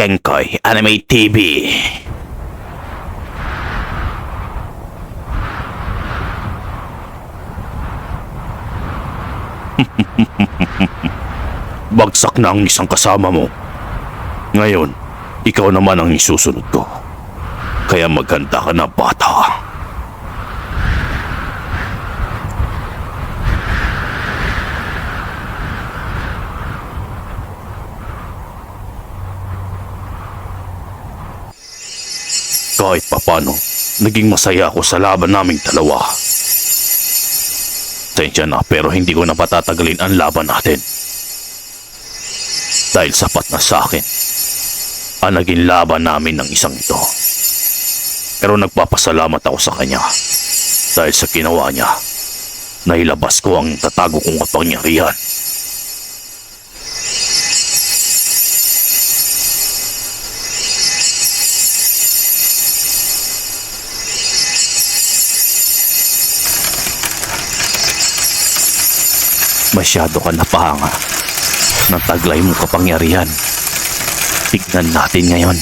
Kenkoy Anime TV. Bagsak na ang isang kasama mo. Ngayon, ikaw naman ang isusunod ko. Kaya maganda ka na bata. Kahit papano, naging masaya ako sa laban naming dalawa. Tensya na pero hindi ko na patatagalin ang laban natin. Dahil sapat na sa akin ang naging laban namin ng isang ito. Pero nagpapasalamat ako sa kanya dahil sa ginawa niya. Nailabas ko ang tatago kong kapangyarihan. Masyado ka napahanga ng taglay mong kapangyarihan. Tignan natin ngayon.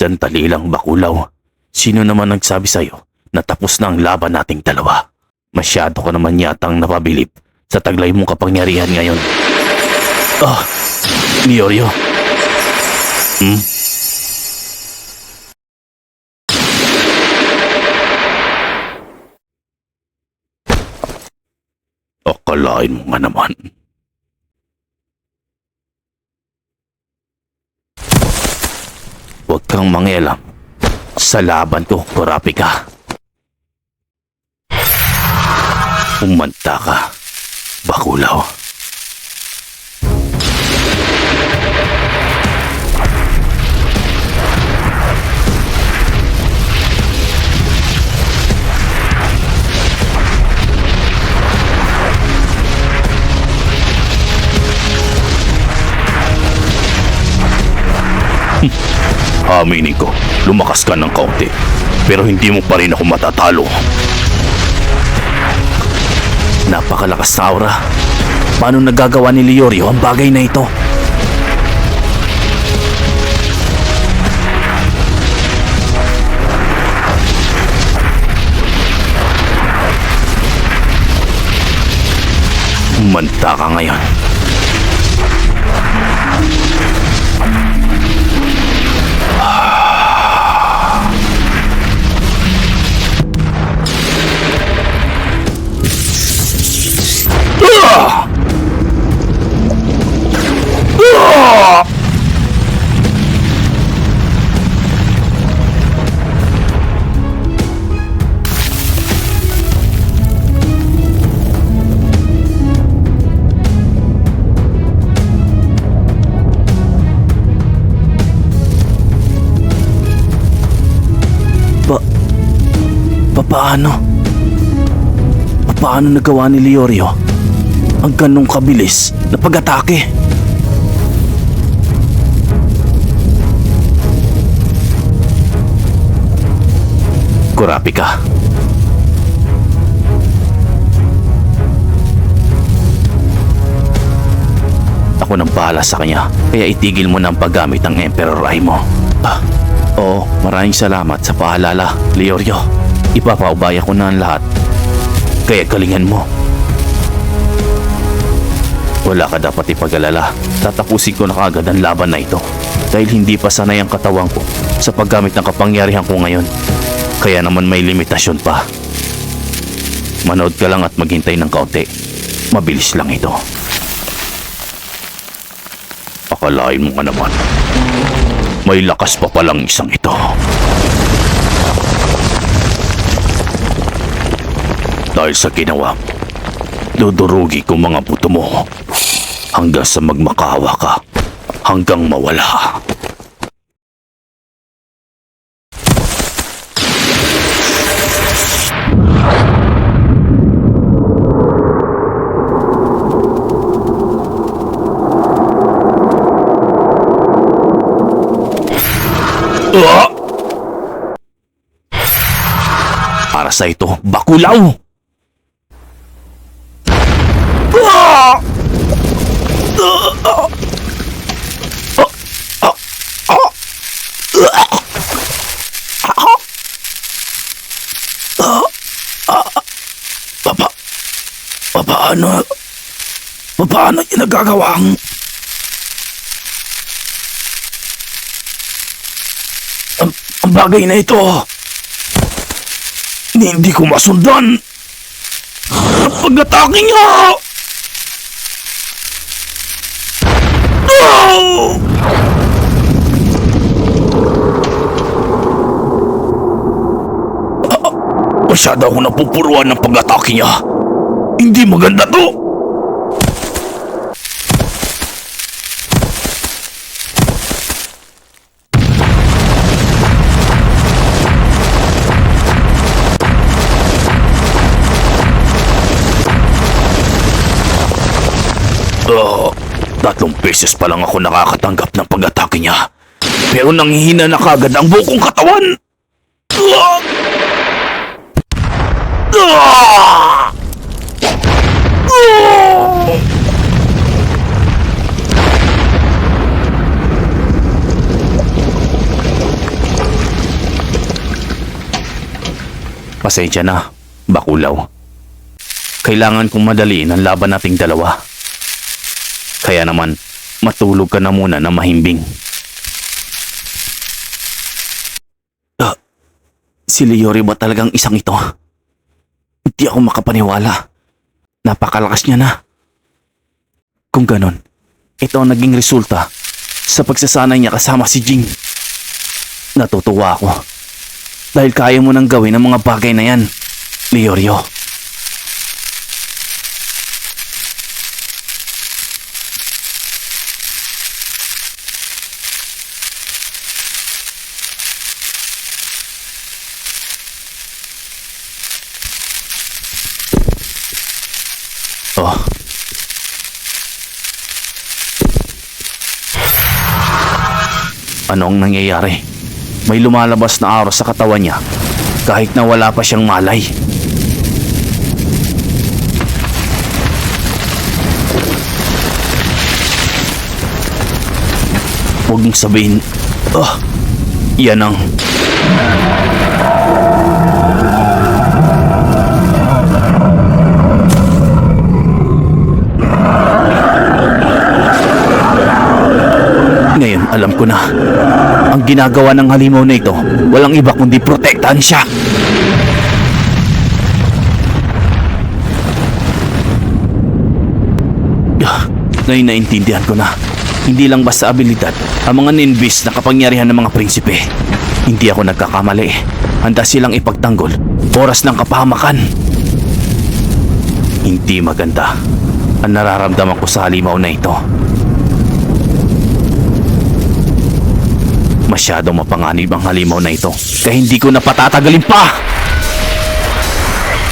Sandali lang bakulaw. Sino naman nagsabi sa'yo na tapos na ang laban nating dalawa? Masyado ka naman yatang napabilib sa taglay mong kapangyarihan ngayon. Ah, Liorio. Hmm? Akalain mo nga naman. Huwag kang mangialam. Sa laban ko, kurapi ka. Umanta ka, bakulaw. Aminin ko, lumakas ka ng kaunti. Pero hindi mo pa rin ako matatalo. Napakalakas na aura. Paano nagagawa ni Leorio ang bagay na ito? Manta ka ngayon. Papaano? Paano nagawa ni Leorio ang ganong kabilis na pag-atake? Kurapi ka. Ako nang bahala sa kanya, kaya itigil mo na paggamit ng Emperor Eye mo. Ah, oo, maraming salamat sa paalala, Leorio. Ipapaubaya ko na ang lahat. Kaya galingan mo. Wala ka dapat ipag-alala. Tatapusin ko na kagad ang laban na ito. Dahil hindi pa sanay ang katawan ko sa paggamit ng kapangyarihan ko ngayon. Kaya naman may limitasyon pa. Manood ka lang at maghintay ng kaunti. Mabilis lang ito. Akalain mo nga naman. May lakas pa palang isang ito. Dahil sa ginawa, dudurugi ko mga buto mo hanggang sa magmakawa ka hanggang mawala. Ah! pag-asa ito, bakulaw! Ah! Papa, paano, paano niya nagagawang? Ang, ang bagay na ito, hindi ko masundan. Ang pag-atake niya! Oh! Masyado ako napupuruan ng pag-atake niya. Hindi maganda to! Oh, tatlong beses pa lang ako nakakatanggap ng pag-atake niya. Pero nanghihina na kagad ang buong katawan. Ah! Ah! Ah! Pasensya na, bakulaw. Kailangan kong madaliin ang laban nating dalawa. Kaya naman, matulog ka na muna na mahimbing. Ah, si Leori ba talagang isang ito? Hindi ako makapaniwala. Napakalakas niya na. Kung ganon, ito ang naging resulta sa pagsasanay niya kasama si Jing. Natutuwa ako. Dahil kaya mo nang gawin ang mga bagay na yan, Leorio. Oh. Ano ang nangyayari? May lumalabas na araw sa katawan niya kahit na wala pa siyang malay. Huwag mong sabihin, ah, yan ang... Ngayon, alam ko na. Ang ginagawa ng halimaw na ito, walang iba kundi protektahan siya. Ah, Ngayon naintindihan ko na. Hindi lang basta abilidad ang mga ninbis na kapangyarihan ng mga prinsipe. Hindi ako nagkakamali. Handa silang ipagtanggol. Oras ng kapahamakan. Hindi maganda ang nararamdaman ko sa halimaw na ito. Masyadong mapanganib ang halimaw na ito kaya hindi ko na patatagalin pa.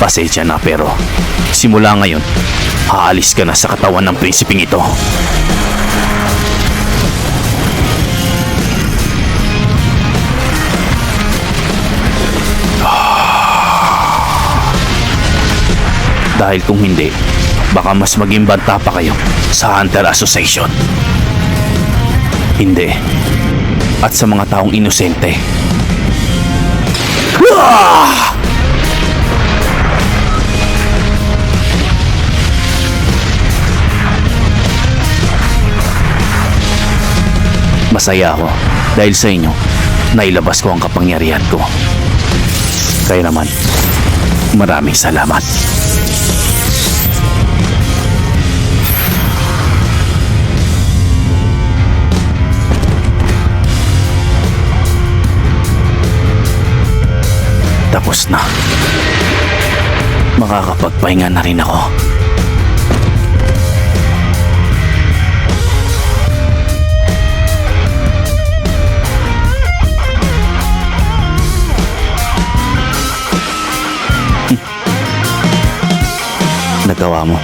Pasensya na pero simula ngayon, aalis ka na sa katawan ng prinsiping ito. Dahil kung hindi, baka mas maging banta pa kayo sa Hunter Association. Hindi at sa mga taong inosente. Ah! Masaya ako dahil sa inyo, nailabas ko ang kapangyarihan ko. Kaya naman, maraming salamat. Tapos na. Makakapagpahinga na rin ako. Hmm. Nagawa mo.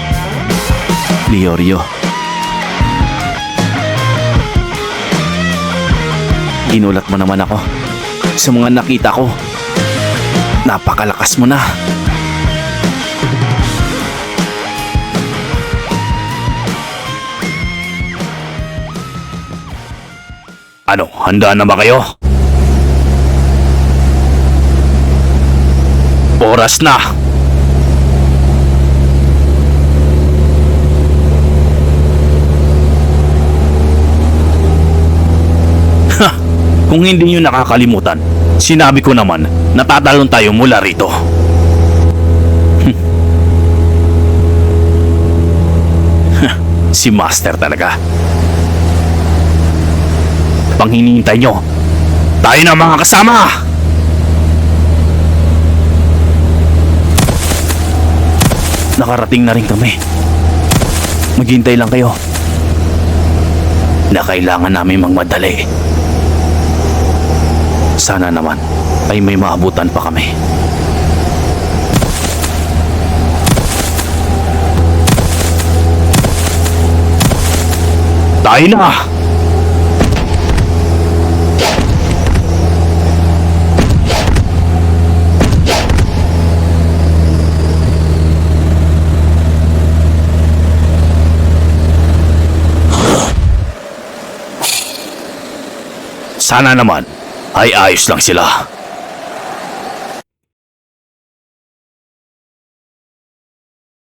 Liorio. Inulat mo naman ako sa mga nakita ko Napakalakas mo na. Ano, handa na ba kayo? Oras na! Ha! Kung hindi nyo nakakalimutan, sinabi ko naman, natatalon tayo mula rito. Ha, si Master talaga. Pang hinihintay nyo, tayo na mga kasama! Nakarating na rin kami. Maghintay lang kayo. Na kailangan namin magmadali. Sana naman ay may maabutan pa kami. Tayo na! Sana naman ay ayos lang sila.